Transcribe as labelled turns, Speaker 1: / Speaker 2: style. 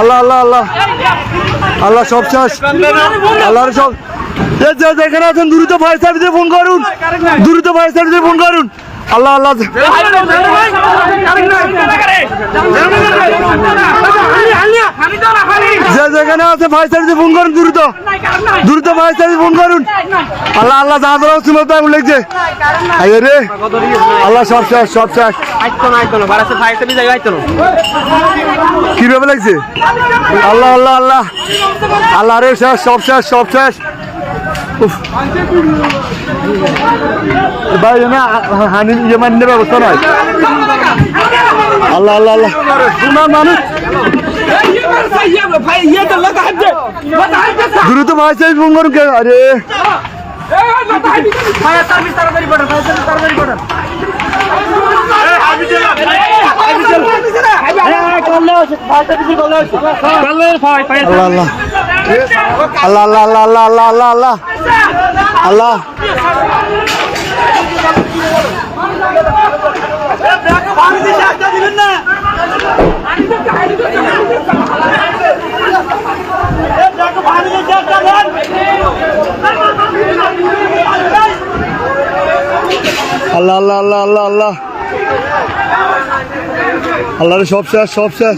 Speaker 1: আল্লাহ আল্লাহ আল্লাহ। আল্লাহ সব শেষ। আল্লাহর সব। যেখানে আছেন, দ্রুত ফায়ার সার্ভিসে ফোন করুন। দ্রুত ফায়ার সার্ভিসে ফোন করুন। আল্লাহ আল্লাহ। যেখানে আছে ফোন করুন দ্রুত। দ্রুত ফায়ার সার্ভিসে ফোন করুন। আল্লাহ আল্লাহ জাহাজ সুমত আগুন লাগছে আগে রে, আল্লাহ, সব শেষ সব শেষ। কীভাবে লাগছে? আল্লাহ আল্লাহ আল্লাহ। আল্লাহ রে, শেষ, সব শেষ সব শেষ। ভাই না হানি ইয়ে মান্য ব্যবস্থা নয় আল্লাহ আল্লাহ আল্লাহ। তোমার মানুষ দ্রুত ভাই সাইজ ফোন করুন কে আরে আল্লাহ আল্লাহ আল্লাহ আল্লাহ আল্লাহ আল্লাহ আল্লাহ আল্লাহ আল্লাহ আল্লাহ আল্লাহ আল্লাহ আল্লাহ আল্লাহ আল্লাহ। আল্লাহ রে সব শেষ সব শেষ।